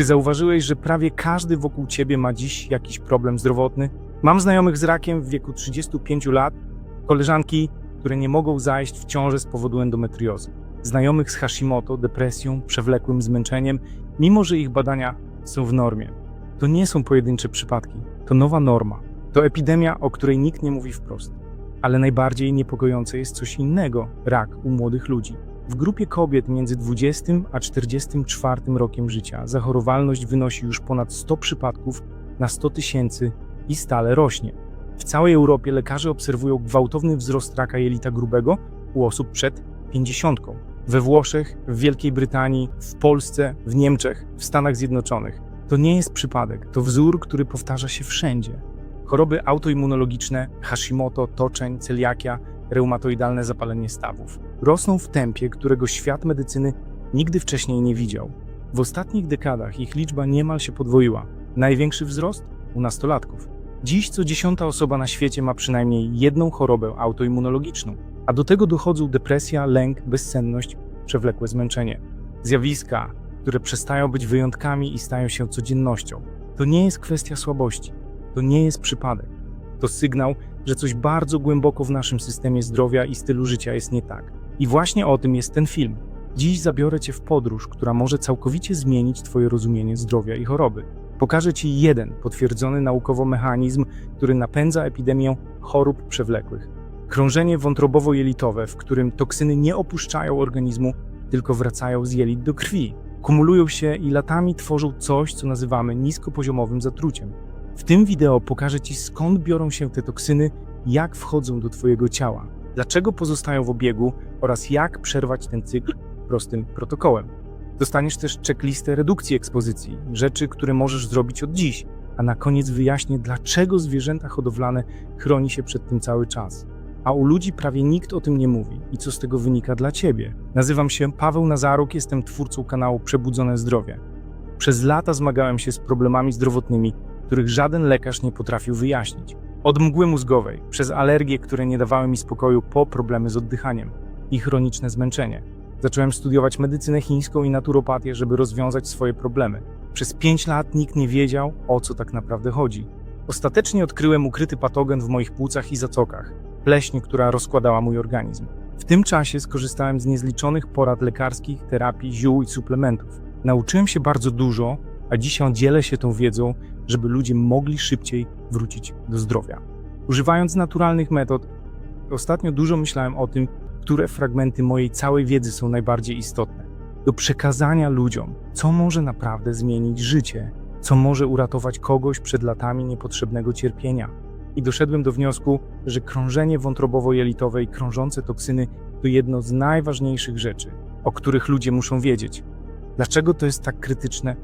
Czy zauważyłeś, że prawie każdy wokół ciebie ma dziś jakiś problem zdrowotny? Mam znajomych z rakiem w wieku 35 lat, koleżanki, które nie mogą zajść w ciążę z powodu endometriozy, znajomych z Hashimoto, depresją, przewlekłym zmęczeniem, mimo że ich badania są w normie. To nie są pojedyncze przypadki, to nowa norma. To epidemia, o której nikt nie mówi wprost. Ale najbardziej niepokojące jest coś innego rak u młodych ludzi. W grupie kobiet między 20 a 44 rokiem życia zachorowalność wynosi już ponad 100 przypadków na 100 tysięcy i stale rośnie. W całej Europie lekarze obserwują gwałtowny wzrost raka jelita grubego u osób przed 50. We Włoszech, w Wielkiej Brytanii, w Polsce, w Niemczech, w Stanach Zjednoczonych. To nie jest przypadek, to wzór, który powtarza się wszędzie. Choroby autoimmunologiczne, Hashimoto, toczeń, celiakia, reumatoidalne zapalenie stawów rosną w tempie, którego świat medycyny nigdy wcześniej nie widział. W ostatnich dekadach ich liczba niemal się podwoiła. Największy wzrost u nastolatków. Dziś co dziesiąta osoba na świecie ma przynajmniej jedną chorobę autoimmunologiczną, a do tego dochodzą depresja, lęk, bezsenność, przewlekłe zmęczenie. Zjawiska, które przestają być wyjątkami i stają się codziennością. To nie jest kwestia słabości, to nie jest przypadek. To sygnał, że coś bardzo głęboko w naszym systemie zdrowia i stylu życia jest nie tak. I właśnie o tym jest ten film. Dziś zabiorę Cię w podróż, która może całkowicie zmienić Twoje rozumienie zdrowia i choroby. Pokażę Ci jeden potwierdzony naukowo mechanizm, który napędza epidemię chorób przewlekłych. Krążenie wątrobowo-jelitowe, w którym toksyny nie opuszczają organizmu, tylko wracają z jelit do krwi. Kumulują się i latami tworzą coś, co nazywamy niskopoziomowym zatruciem. W tym wideo pokażę Ci skąd biorą się te toksyny, jak wchodzą do Twojego ciała, dlaczego pozostają w obiegu oraz jak przerwać ten cykl prostym protokołem. Dostaniesz też checklistę redukcji ekspozycji, rzeczy, które możesz zrobić od dziś, a na koniec wyjaśnię, dlaczego zwierzęta hodowlane chroni się przed tym cały czas. A u ludzi prawie nikt o tym nie mówi i co z tego wynika dla Ciebie. Nazywam się Paweł Nazaruk, jestem twórcą kanału Przebudzone Zdrowie. Przez lata zmagałem się z problemami zdrowotnymi, których żaden lekarz nie potrafił wyjaśnić. Od mgły mózgowej, przez alergie, które nie dawały mi spokoju, po problemy z oddychaniem i chroniczne zmęczenie. Zacząłem studiować medycynę chińską i naturopatię, żeby rozwiązać swoje problemy. Przez pięć lat nikt nie wiedział, o co tak naprawdę chodzi. Ostatecznie odkryłem ukryty patogen w moich płucach i zacokach pleśń, która rozkładała mój organizm. W tym czasie skorzystałem z niezliczonych porad lekarskich, terapii, ziół i suplementów. Nauczyłem się bardzo dużo, a dzisiaj dzielę się tą wiedzą, żeby ludzie mogli szybciej wrócić do zdrowia. Używając naturalnych metod, ostatnio dużo myślałem o tym, które fragmenty mojej całej wiedzy są najbardziej istotne. Do przekazania ludziom, co może naprawdę zmienić życie, co może uratować kogoś przed latami niepotrzebnego cierpienia. I doszedłem do wniosku, że krążenie wątrobowo-jelitowe i krążące toksyny to jedno z najważniejszych rzeczy, o których ludzie muszą wiedzieć. Dlaczego to jest tak krytyczne?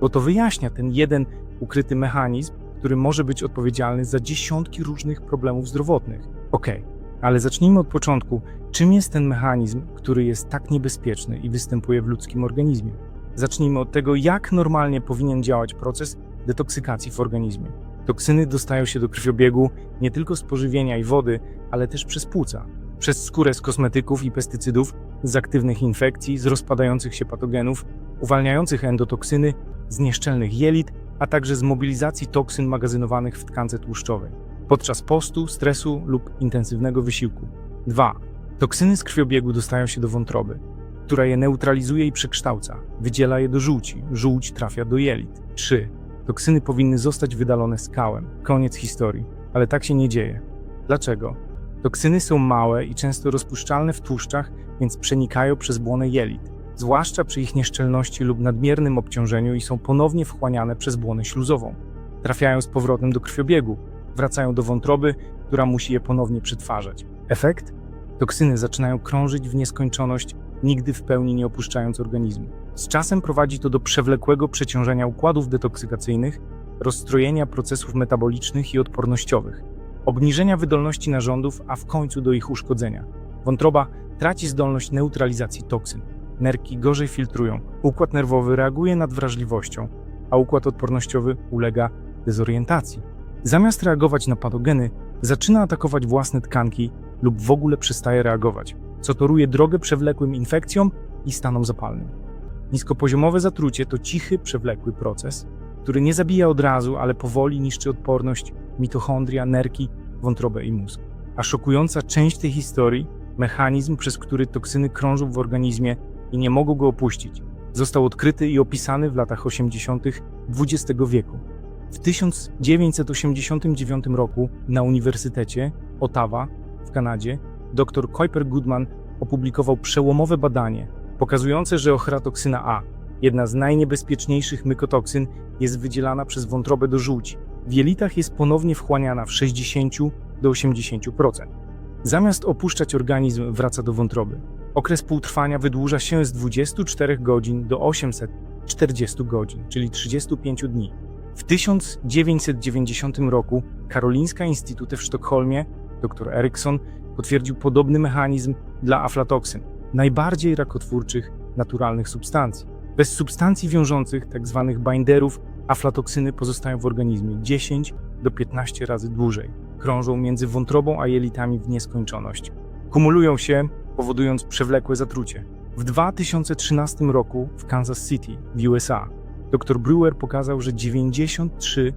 Bo to wyjaśnia ten jeden ukryty mechanizm, który może być odpowiedzialny za dziesiątki różnych problemów zdrowotnych. Okej, ale zacznijmy od początku. Czym jest ten mechanizm, który jest tak niebezpieczny i występuje w ludzkim organizmie? Zacznijmy od tego, jak normalnie powinien działać proces detoksykacji w organizmie. Toksyny dostają się do krwiobiegu nie tylko z pożywienia i wody, ale też przez płuca, przez skórę z kosmetyków i pestycydów, z aktywnych infekcji, z rozpadających się patogenów, uwalniających endotoksyny, z nieszczelnych jelit, a także z mobilizacji toksyn magazynowanych w tkance tłuszczowej podczas postu, stresu lub intensywnego wysiłku. 2. Toksyny z krwiobiegu dostają się do wątroby, która je neutralizuje i przekształca, wydziela je do żółci, żółć trafia do jelit. 3. Toksyny powinny zostać wydalone skałem. Koniec historii. Ale tak się nie dzieje. Dlaczego? Toksyny są małe i często rozpuszczalne w tłuszczach, więc przenikają przez błonę jelit, zwłaszcza przy ich nieszczelności lub nadmiernym obciążeniu i są ponownie wchłaniane przez błonę śluzową. Trafiają z powrotem do krwiobiegu, wracają do wątroby, która musi je ponownie przetwarzać. Efekt? Toksyny zaczynają krążyć w nieskończoność, nigdy w pełni nie opuszczając organizmu. Z czasem prowadzi to do przewlekłego przeciążenia układów detoksykacyjnych, rozstrojenia procesów metabolicznych i odpornościowych, obniżenia wydolności narządów, a w końcu do ich uszkodzenia. Wątroba traci zdolność neutralizacji toksyn. Nerki gorzej filtrują, układ nerwowy reaguje nadwrażliwością, a układ odpornościowy ulega dezorientacji. Zamiast reagować na patogeny, zaczyna atakować własne tkanki lub w ogóle przestaje reagować, co toruje drogę przewlekłym infekcjom i stanom zapalnym. Niskopoziomowe zatrucie to cichy, przewlekły proces, który nie zabija od razu, ale powoli niszczy odporność, mitochondria, nerki, wątrobę i mózg. A szokująca część tej historii, mechanizm, przez który toksyny krążą w organizmie i nie mogą go opuścić, został odkryty i opisany w latach 80. XX wieku. W 1989 roku na Uniwersytecie Ottawa w Kanadzie dr Kuiper Goodman opublikował przełomowe badanie pokazujące, że ochrotoksyna A, jedna z najniebezpieczniejszych mykotoksyn, jest wydzielana przez wątrobę do żółci. W jelitach jest ponownie wchłaniana w 60 do 80%. Zamiast opuszczać organizm, wraca do wątroby. Okres półtrwania wydłuża się z 24 godzin do 840 godzin, czyli 35 dni. W 1990 roku Karolinska Instytut w Sztokholmie, dr Eriksson, potwierdził podobny mechanizm dla aflatoksyn, najbardziej rakotwórczych naturalnych substancji. Bez substancji wiążących, tzw. binderów, aflatoksyny pozostają w organizmie 10 do 15 razy dłużej. Krążą między wątrobą a jelitami w nieskończoność. Kumulują się, powodując przewlekłe zatrucie. W 2013 roku w Kansas City w USA dr Brewer pokazał, że 93%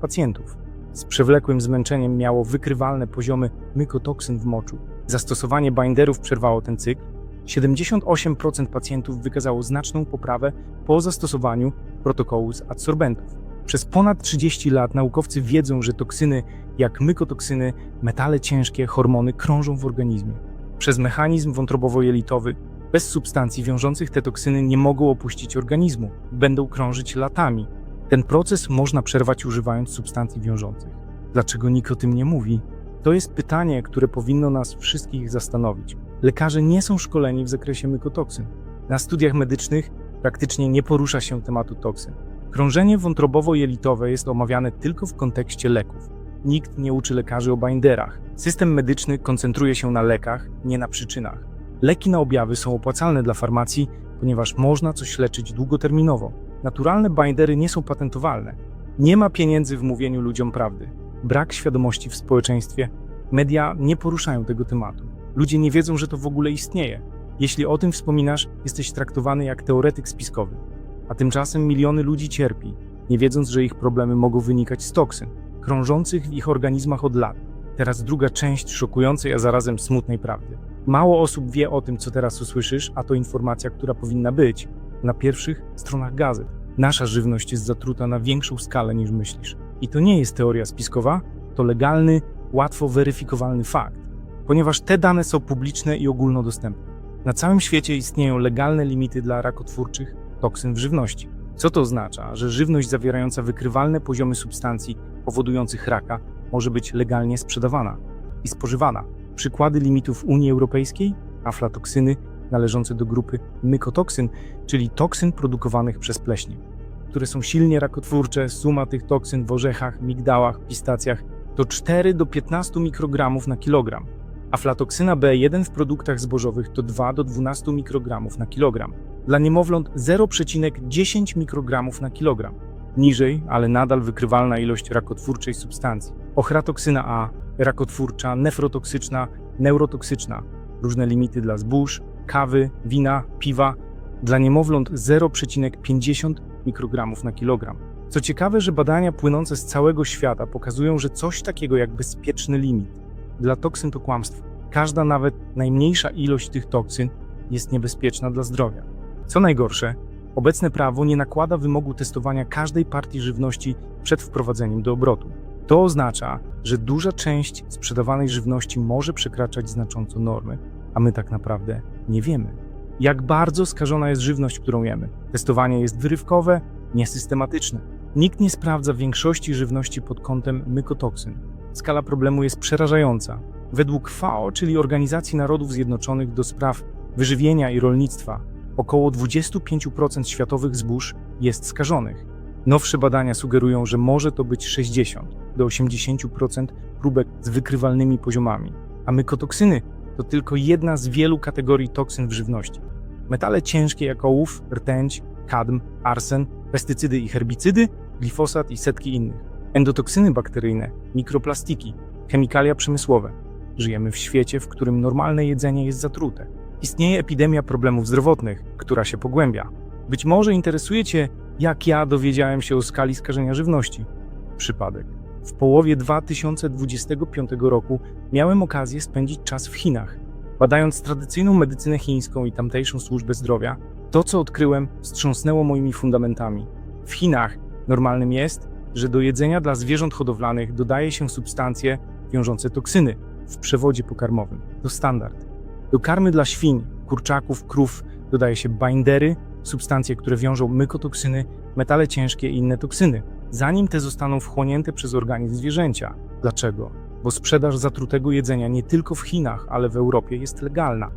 pacjentów z przewlekłym zmęczeniem miało wykrywalne poziomy mykotoksyn w moczu. Zastosowanie binderów przerwało ten cykl. 78% pacjentów wykazało znaczną poprawę po zastosowaniu protokołu z adsorbentów. Przez ponad 30 lat naukowcy wiedzą, że toksyny jak mykotoksyny, metale ciężkie, hormony krążą w organizmie. Przez mechanizm wątrobowo-jelitowy bez substancji wiążących te toksyny nie mogą opuścić organizmu, będą krążyć latami. Ten proces można przerwać używając substancji wiążących. Dlaczego nikt o tym nie mówi? To jest pytanie, które powinno nas wszystkich zastanowić. Lekarze nie są szkoleni w zakresie mykotoksyn. Na studiach medycznych praktycznie nie porusza się tematu toksyn. Krążenie wątrobowo-jelitowe jest omawiane tylko w kontekście leków. Nikt nie uczy lekarzy o binderach. System medyczny koncentruje się na lekach, nie na przyczynach. Leki na objawy są opłacalne dla farmacji, ponieważ można coś leczyć długoterminowo. Naturalne bindery nie są patentowalne. Nie ma pieniędzy w mówieniu ludziom prawdy. Brak świadomości w społeczeństwie. Media nie poruszają tego tematu. Ludzie nie wiedzą, że to w ogóle istnieje. Jeśli o tym wspominasz, jesteś traktowany jak teoretyk spiskowy. A tymczasem miliony ludzi cierpi, nie wiedząc, że ich problemy mogą wynikać z toksyn, krążących w ich organizmach od lat. Teraz druga część szokującej, a zarazem smutnej prawdy. Mało osób wie o tym, co teraz usłyszysz, a to informacja, która powinna być na pierwszych stronach gazet. Nasza żywność jest zatruta na większą skalę niż myślisz. I to nie jest teoria spiskowa, to legalny, łatwo weryfikowalny fakt, ponieważ te dane są publiczne i ogólnodostępne. Na całym świecie istnieją legalne limity dla rakotwórczych toksyn w żywności. Co to oznacza? Że żywność zawierająca wykrywalne poziomy substancji powodujących raka może być legalnie sprzedawana i spożywana. Przykłady limitów Unii Europejskiej, aflatoksyny należące do grupy mykotoksyn, czyli toksyn produkowanych przez pleśnie, które są silnie rakotwórcze. Suma tych toksyn w orzechach, migdałach, pistacjach to 4 do 15 mikrogramów na kilogram. Aflatoksyna B1 w produktach zbożowych to 2 do 12 mikrogramów na kilogram. Dla niemowląt 0,10 mikrogramów na kilogram. Niżej, ale nadal wykrywalna ilość rakotwórczej substancji. Ochratoksyna A, rakotwórcza, nefrotoksyczna, neurotoksyczna. Różne limity dla zbóż, kawy, wina, piwa. Dla niemowląt 0,50 mikrogramów na kilogram. Co ciekawe, że badania płynące z całego świata pokazują, że coś takiego jak bezpieczny limit dla toksyn to kłamstwo. Każda, nawet najmniejsza ilość tych toksyn jest niebezpieczna dla zdrowia. Co najgorsze, obecne prawo nie nakłada wymogu testowania każdej partii żywności przed wprowadzeniem do obrotu. To oznacza, że duża część sprzedawanej żywności może przekraczać znacząco normy, a my tak naprawdę nie wiemy, jak bardzo skażona jest żywność, którą jemy. Testowanie jest wyrywkowe, niesystematyczne. Nikt nie sprawdza większości żywności pod kątem mykotoksyn. Skala problemu jest przerażająca. Według FAO, czyli Organizacji Narodów Zjednoczonych do spraw wyżywienia i rolnictwa, około 25% światowych zbóż jest skażonych. Nowsze badania sugerują, że może to być 60 do 80% próbek z wykrywalnymi poziomami, a mykotoksyny to tylko jedna z wielu kategorii toksyn w żywności. Metale ciężkie jak ołów, rtęć, kadm, arsen, pestycydy i herbicydy, glifosat i setki innych. Endotoksyny bakteryjne, mikroplastiki, chemikalia przemysłowe. Żyjemy w świecie, w którym normalne jedzenie jest zatrute. Istnieje epidemia problemów zdrowotnych, która się pogłębia. Być może interesuje Cię, jak ja dowiedziałem się o skali skażenia żywności. Przypadek. W połowie 2025 roku miałem okazję spędzić czas w Chinach. Badając tradycyjną medycynę chińską i tamtejszą służbę zdrowia, to co odkryłem wstrząsnęło moimi fundamentami. W Chinach normalnym jest, że do jedzenia dla zwierząt hodowlanych dodaje się substancje wiążące toksyny w przewodzie pokarmowym. To standard. Do karmy dla świń, kurczaków, krów dodaje się bindery, substancje, które wiążą mykotoksyny, metale ciężkie i inne toksyny, zanim te zostaną wchłonięte przez organizm zwierzęcia. Dlaczego? Bo sprzedaż zatrutego jedzenia nie tylko w Chinach, ale w Europie jest legalna.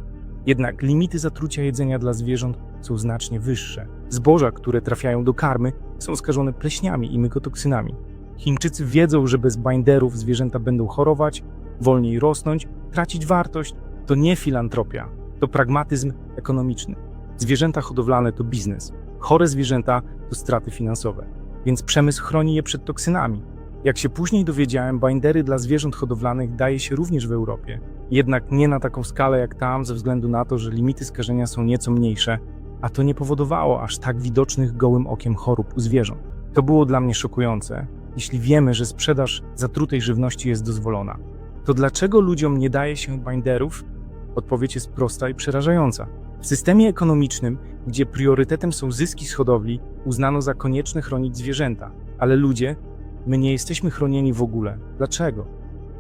Jednak limity zatrucia jedzenia dla zwierząt są znacznie wyższe. Zboża, które trafiają do karmy, są skażone pleśniami i mykotoksynami. Chińczycy wiedzą, że bez binderów zwierzęta będą chorować, wolniej rosnąć, tracić wartość. To nie filantropia, to pragmatyzm ekonomiczny. Zwierzęta hodowlane to biznes, chore zwierzęta to straty finansowe, więc przemysł chroni je przed toksynami. Jak się później dowiedziałem, bindery dla zwierząt hodowlanych daje się również w Europie, jednak nie na taką skalę jak tam, ze względu na to, że limity skażenia są nieco mniejsze, a to nie powodowało aż tak widocznych gołym okiem chorób u zwierząt. To było dla mnie szokujące. Jeśli wiemy, że sprzedaż zatrutej żywności jest dozwolona, to dlaczego ludziom nie daje się binderów? Odpowiedź jest prosta i przerażająca. W systemie ekonomicznym, gdzie priorytetem są zyski z hodowli, uznano za konieczne chronić zwierzęta, ale ludzie, my nie jesteśmy chronieni w ogóle. Dlaczego?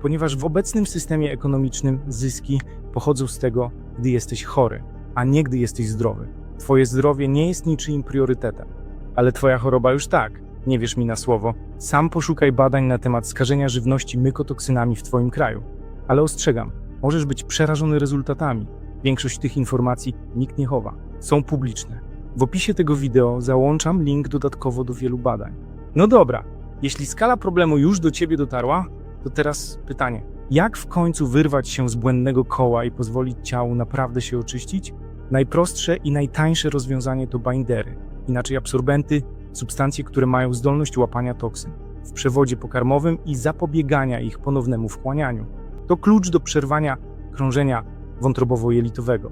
Ponieważ w obecnym systemie ekonomicznym zyski pochodzą z tego, gdy jesteś chory, a nie gdy jesteś zdrowy. Twoje zdrowie nie jest niczyim priorytetem, ale twoja choroba już tak. Nie wierz mi na słowo. Sam poszukaj badań na temat skażenia żywności mykotoksynami w twoim kraju. Ale ostrzegam, możesz być przerażony rezultatami. Większość tych informacji nikt nie chowa. Są publiczne. W opisie tego wideo załączam link dodatkowo do wielu badań. No dobra, jeśli skala problemu już do ciebie dotarła, to teraz pytanie. Jak w końcu wyrwać się z błędnego koła i pozwolić ciału naprawdę się oczyścić? Najprostsze i najtańsze rozwiązanie to bindery, inaczej absorbenty, substancje, które mają zdolność łapania toksyn w przewodzie pokarmowym i zapobiegania ich ponownemu wchłanianiu. To klucz do przerwania krążenia wątrobowo-jelitowego.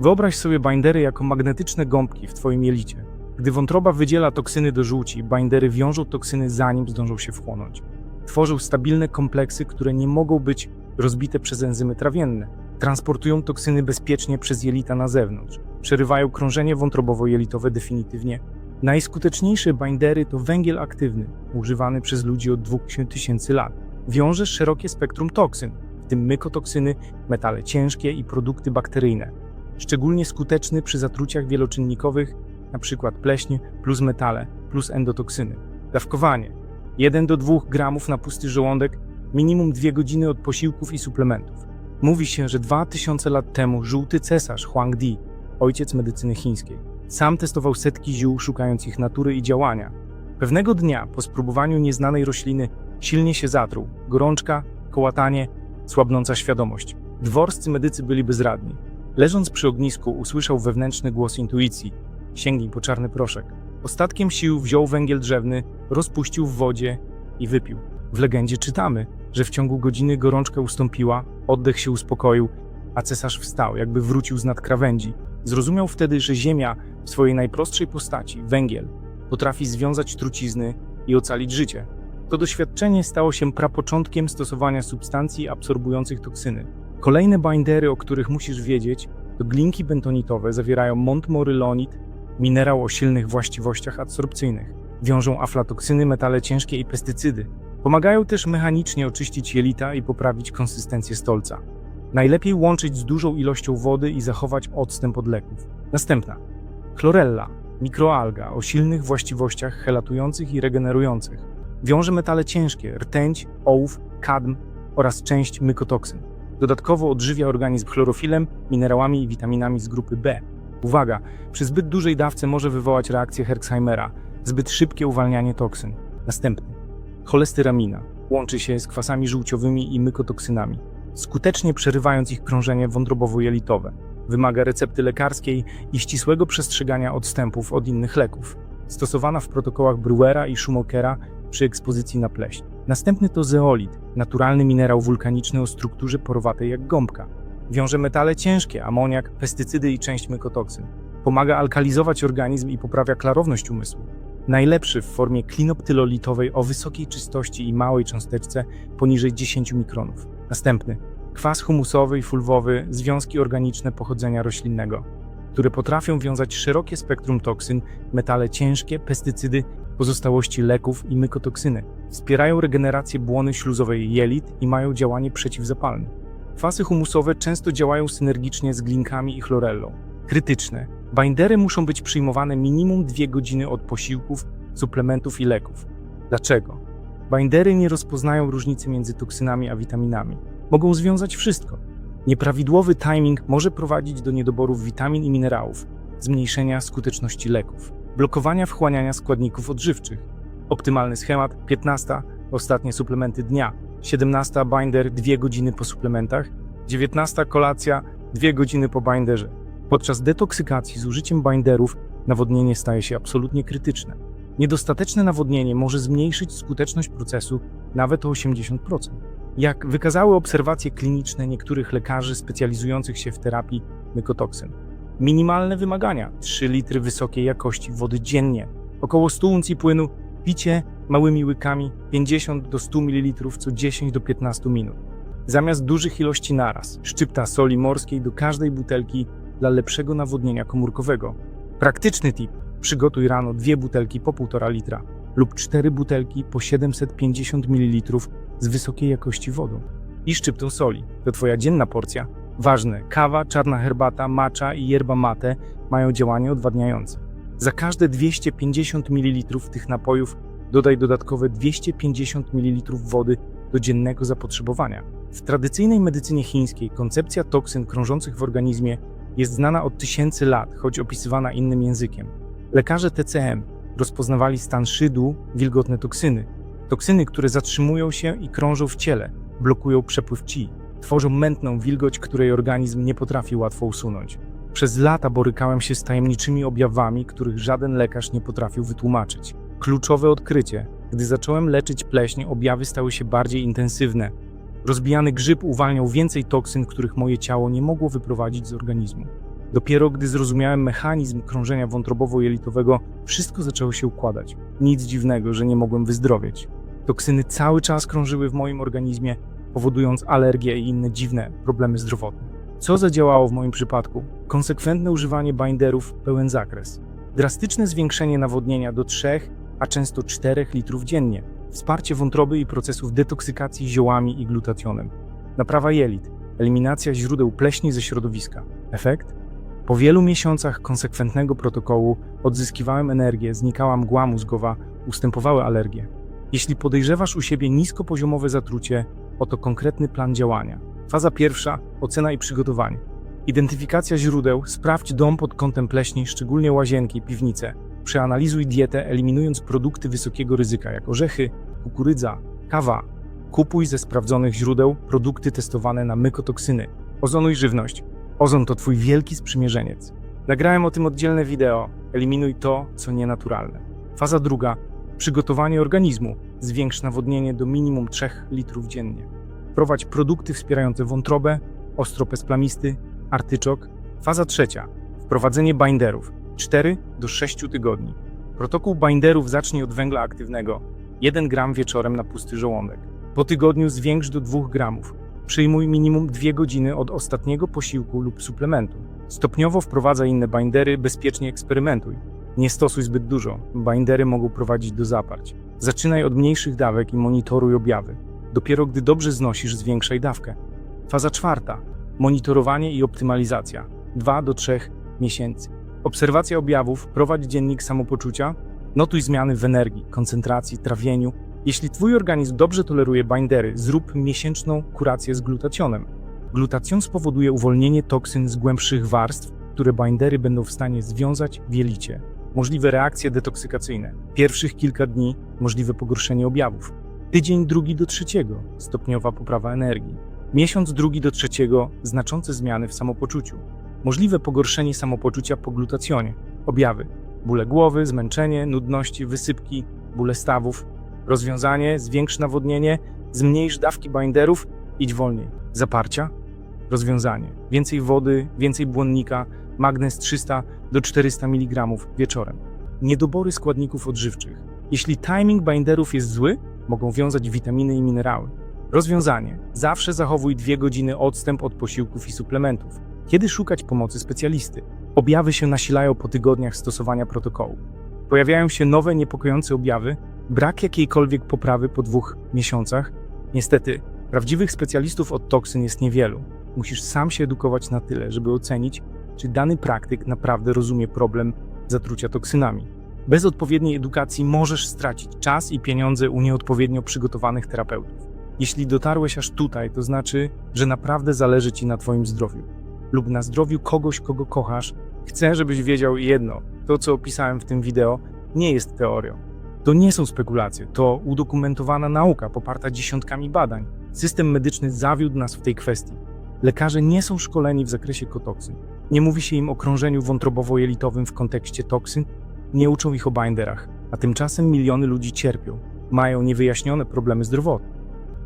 Wyobraź sobie bindery jako magnetyczne gąbki w Twoim jelicie. Gdy wątroba wydziela toksyny do żółci, bindery wiążą toksyny zanim zdążą się wchłonąć. Tworzą stabilne kompleksy, które nie mogą być rozbite przez enzymy trawienne. Transportują toksyny bezpiecznie przez jelita na zewnątrz. Przerywają krążenie wątrobowo-jelitowe definitywnie. Najskuteczniejsze bindery to węgiel aktywny, używany przez ludzi od 2000 lat. Wiąże szerokie spektrum toksyn, tym mykotoksyny, metale ciężkie i produkty bakteryjne. Szczególnie skuteczny przy zatruciach wieloczynnikowych, np. pleśń plus metale plus endotoksyny. Dawkowanie 1 do 2 gramów na pusty żołądek, minimum 2 godziny od posiłków i suplementów. Mówi się, że 2000 lat temu żółty cesarz Huang Di, ojciec medycyny chińskiej, sam testował setki ziół, szukając ich natury i działania. Pewnego dnia, po spróbowaniu nieznanej rośliny, silnie się zatruł. Gorączka, kołatanie, słabnąca świadomość. Dworscy medycy byli bezradni. Leżąc przy ognisku, usłyszał wewnętrzny głos intuicji. Sięgnij po czarny proszek. Ostatkiem sił wziął węgiel drzewny, rozpuścił w wodzie i wypił. W legendzie czytamy, że w ciągu godziny gorączka ustąpiła, oddech się uspokoił, a cesarz wstał, jakby wrócił z nad krawędzi. Zrozumiał wtedy, że ziemia w swojej najprostszej postaci, węgiel, potrafi związać trucizny i ocalić życie. To doświadczenie stało się prapoczątkiem stosowania substancji absorbujących toksyny. Kolejne bindery, o których musisz wiedzieć, to glinki bentonitowe zawierają montmorillonit, minerał o silnych właściwościach adsorpcyjnych. Wiążą aflatoksyny, metale ciężkie i pestycydy. Pomagają też mechanicznie oczyścić jelita i poprawić konsystencję stolca. Najlepiej łączyć z dużą ilością wody i zachować odstęp od leków. Następna. Chlorella, mikroalga o silnych właściwościach helatujących i regenerujących. Wiąże metale ciężkie, rtęć, ołów, kadm oraz część mykotoksyn. Dodatkowo odżywia organizm chlorofilem, minerałami i witaminami z grupy B. Uwaga, przy zbyt dużej dawce może wywołać reakcję Herxheimera, zbyt szybkie uwalnianie toksyn. Następny. Cholestyramina łączy się z kwasami żółciowymi i mykotoksynami, skutecznie przerywając ich krążenie wątrobowo-jelitowe. Wymaga recepty lekarskiej i ścisłego przestrzegania odstępów od innych leków. Stosowana w protokołach Brewera i Schumachera przy ekspozycji na pleśń. Następny to zeolit, naturalny minerał wulkaniczny o strukturze porowatej jak gąbka. Wiąże metale ciężkie, amoniak, pestycydy i część mykotoksyn. Pomaga alkalizować organizm i poprawia klarowność umysłu. Najlepszy w formie klinoptylolitowej o wysokiej czystości i małej cząsteczce poniżej 10 mikronów. Następny. Kwas humusowy i fulwowy, związki organiczne pochodzenia roślinnego, które potrafią wiązać szerokie spektrum toksyn, metale ciężkie, pestycydy, pozostałości leków i mykotoksyny. Wspierają regenerację błony śluzowej jelit i mają działanie przeciwzapalne. Kwasy humusowe często działają synergicznie z glinkami i chlorellą. Krytyczne. Bindery muszą być przyjmowane minimum 2 godziny od posiłków, suplementów i leków. Dlaczego? Bindery nie rozpoznają różnicy między toksynami a witaminami. Mogą związać wszystko. Nieprawidłowy timing może prowadzić do niedoborów witamin i minerałów, zmniejszenia skuteczności leków, blokowania wchłaniania składników odżywczych. Optymalny schemat 15. Ostatnie suplementy dnia. 17. Binder 2 godziny po suplementach. 19. Kolacja 2 godziny po binderze. Podczas detoksykacji z użyciem binderów nawodnienie staje się absolutnie krytyczne. Niedostateczne nawodnienie może zmniejszyć skuteczność procesu nawet o 80%. Jak wykazały obserwacje kliniczne niektórych lekarzy specjalizujących się w terapii mykotoksyn. Minimalne wymagania 3 litry wysokiej jakości wody dziennie, około 100 uncji płynu, picie małymi łykami 50 do 100 ml co 10 do 15 minut. Zamiast dużych ilości naraz, szczypta soli morskiej do każdej butelki dla lepszego nawodnienia komórkowego. Praktyczny tip: przygotuj rano dwie butelki po 1,5 litra lub cztery butelki po 750 ml z wysokiej jakości wodą i szczyptą soli. To Twoja dzienna porcja. Ważne, kawa, czarna herbata, matcha i yerba mate mają działanie odwadniające. Za każde 250 ml tych napojów dodaj dodatkowe 250 ml wody do dziennego zapotrzebowania. W tradycyjnej medycynie chińskiej koncepcja toksyn krążących w organizmie jest znana od tysięcy lat, choć opisywana innym językiem. Lekarze TCM rozpoznawali stan szydu, wilgotne toksyny. Toksyny, które zatrzymują się i krążą w ciele, blokują przepływ chi, tworzą mętną wilgoć, której organizm nie potrafi łatwo usunąć. Przez lata borykałem się z tajemniczymi objawami, których żaden lekarz nie potrafił wytłumaczyć. Kluczowe odkrycie. Gdy zacząłem leczyć pleśń, objawy stały się bardziej intensywne. Rozbijany grzyb uwalniał więcej toksyn, których moje ciało nie mogło wyprowadzić z organizmu. Dopiero gdy zrozumiałem mechanizm krążenia wątrobowo-jelitowego, wszystko zaczęło się układać. Nic dziwnego, że nie mogłem wyzdrowieć. Toksyny cały czas krążyły w moim organizmie, powodując alergie i inne dziwne problemy zdrowotne. Co zadziałało w moim przypadku? Konsekwentne używanie binderów pełen zakres. Drastyczne zwiększenie nawodnienia do 3, a często 4 litrów dziennie. Wsparcie wątroby i procesów detoksykacji ziołami i glutationem. Naprawa jelit. Eliminacja źródeł pleśni ze środowiska. Efekt? Po wielu miesiącach konsekwentnego protokołu odzyskiwałem energię, znikała mgła mózgowa, ustępowały alergie. Jeśli podejrzewasz u siebie niskopoziomowe zatrucie, oto konkretny plan działania. Faza pierwsza ocena i przygotowanie. Identyfikacja źródeł, sprawdź dom pod kątem pleśni, szczególnie łazienki, piwnice. Przeanalizuj dietę, eliminując produkty wysokiego ryzyka, jak orzechy, kukurydza, kawa. Kupuj ze sprawdzonych źródeł produkty testowane na mykotoksyny. Ozonuj żywność. Ozon to twój wielki sprzymierzeniec. Nagrałem o tym oddzielne wideo. Eliminuj to, co nienaturalne. Faza druga. Przygotowanie organizmu. Zwiększ nawodnienie do minimum 3 litrów dziennie. Prowadź produkty wspierające wątrobę, ostropes plamisty, artyczok. Faza trzecia. Wprowadzenie binderów. 4 do 6 tygodni. Protokół binderów zacznij od węgla aktywnego. 1 gram wieczorem na pusty żołądek. Po tygodniu zwiększ do 2 gramów. Przyjmuj minimum 2 godziny od ostatniego posiłku lub suplementu. Stopniowo wprowadzaj inne bindery, bezpiecznie eksperymentuj. Nie stosuj zbyt dużo. Bindery mogą prowadzić do zaparć. Zaczynaj od mniejszych dawek i monitoruj objawy. Dopiero gdy dobrze znosisz, zwiększaj dawkę. Faza czwarta. Monitorowanie i optymalizacja. 2 do 3 miesięcy. Obserwacja objawów, prowadź dziennik samopoczucia, notuj zmiany w energii, koncentracji, trawieniu. Jeśli Twój organizm dobrze toleruje bindery, zrób miesięczną kurację z glutationem. Glutacjon spowoduje uwolnienie toksyn z głębszych warstw, które bindery będą w stanie związać w jelicie. Możliwe reakcje detoksykacyjne. Pierwszych kilka dni możliwe pogorszenie objawów. Tydzień drugi do trzeciego stopniowa poprawa energii. Miesiąc drugi do trzeciego znaczące zmiany w samopoczuciu. Możliwe pogorszenie samopoczucia po glutacjonie. Objawy: bóle głowy, zmęczenie, nudności, wysypki, bóle stawów. Rozwiązanie: zwiększ nawodnienie, zmniejsz dawki binderów, idź wolniej. Zaparcia? Rozwiązanie: więcej wody, więcej błonnika, magnez 300 do 400 mg wieczorem. Niedobory składników odżywczych. Jeśli timing binderów jest zły, mogą wiązać witaminy i minerały. Rozwiązanie. Zawsze zachowuj dwie godziny odstęp od posiłków i suplementów. Kiedy szukać pomocy specjalisty? Objawy się nasilają po tygodniach stosowania protokołu. Pojawiają się nowe, niepokojące objawy, brak jakiejkolwiek poprawy po dwóch miesiącach. Niestety, prawdziwych specjalistów od toksyn jest niewielu. Musisz sam się edukować na tyle, żeby ocenić, czy dany praktyk naprawdę rozumie problem zatrucia toksynami. Bez odpowiedniej edukacji możesz stracić czas i pieniądze u nieodpowiednio przygotowanych terapeutów. Jeśli dotarłeś aż tutaj, to znaczy, że naprawdę zależy Ci na Twoim zdrowiu lub na zdrowiu kogoś, kogo kochasz. Chcę, żebyś wiedział jedno: to, co opisałem w tym wideo, nie jest teorią. To nie są spekulacje, to udokumentowana nauka poparta dziesiątkami badań. System medyczny zawiódł nas w tej kwestii. Lekarze nie są szkoleni w zakresie kotoksyn. Nie mówi się im o krążeniu wątrobowo-jelitowym w kontekście toksyn, nie uczą ich o binderach, a tymczasem miliony ludzi cierpią, mają niewyjaśnione problemy zdrowotne.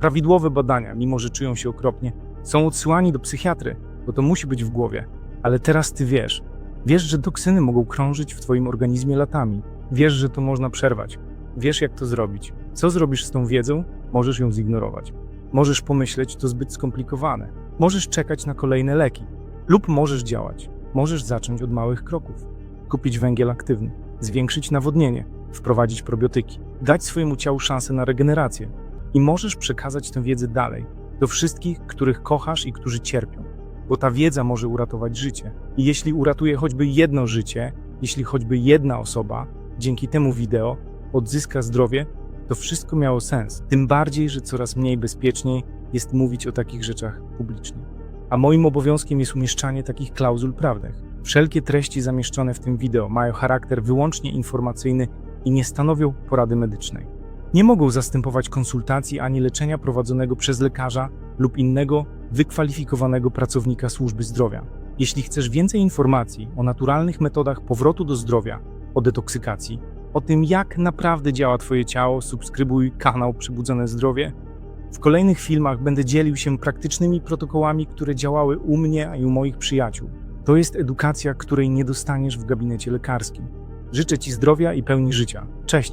Prawidłowe badania, mimo że czują się okropnie, są odsyłani do psychiatry, bo to musi być w głowie. Ale teraz ty wiesz. Wiesz, że toksyny mogą krążyć w twoim organizmie latami. Wiesz, że to można przerwać. Wiesz, jak to zrobić. Co zrobisz z tą wiedzą? Możesz ją zignorować. Możesz pomyśleć, to zbyt skomplikowane. Możesz czekać na kolejne leki. Lub możesz działać. Możesz zacząć od małych kroków. Kupić węgiel aktywny, zwiększyć nawodnienie, wprowadzić probiotyki, dać swojemu ciału szansę na regenerację. I możesz przekazać tę wiedzę dalej, do wszystkich, których kochasz i którzy cierpią. Bo ta wiedza może uratować życie. I jeśli uratuje choćby jedno życie, jeśli choćby jedna osoba dzięki temu wideo odzyska zdrowie, to wszystko miało sens. Tym bardziej, że coraz mniej bezpieczniej jest mówić o takich rzeczach publicznie. A moim obowiązkiem jest umieszczanie takich klauzul prawnych. Wszelkie treści zamieszczone w tym wideo mają charakter wyłącznie informacyjny i nie stanowią porady medycznej. Nie mogą zastępować konsultacji ani leczenia prowadzonego przez lekarza lub innego wykwalifikowanego pracownika służby zdrowia. Jeśli chcesz więcej informacji o naturalnych metodach powrotu do zdrowia, o detoksykacji, o tym jak naprawdę działa Twoje ciało, subskrybuj kanał Przybudzone Zdrowie. W kolejnych filmach będę dzielił się praktycznymi protokołami, które działały u mnie i u moich przyjaciół. To jest edukacja, której nie dostaniesz w gabinecie lekarskim. Życzę Ci zdrowia i pełni życia. Cześć!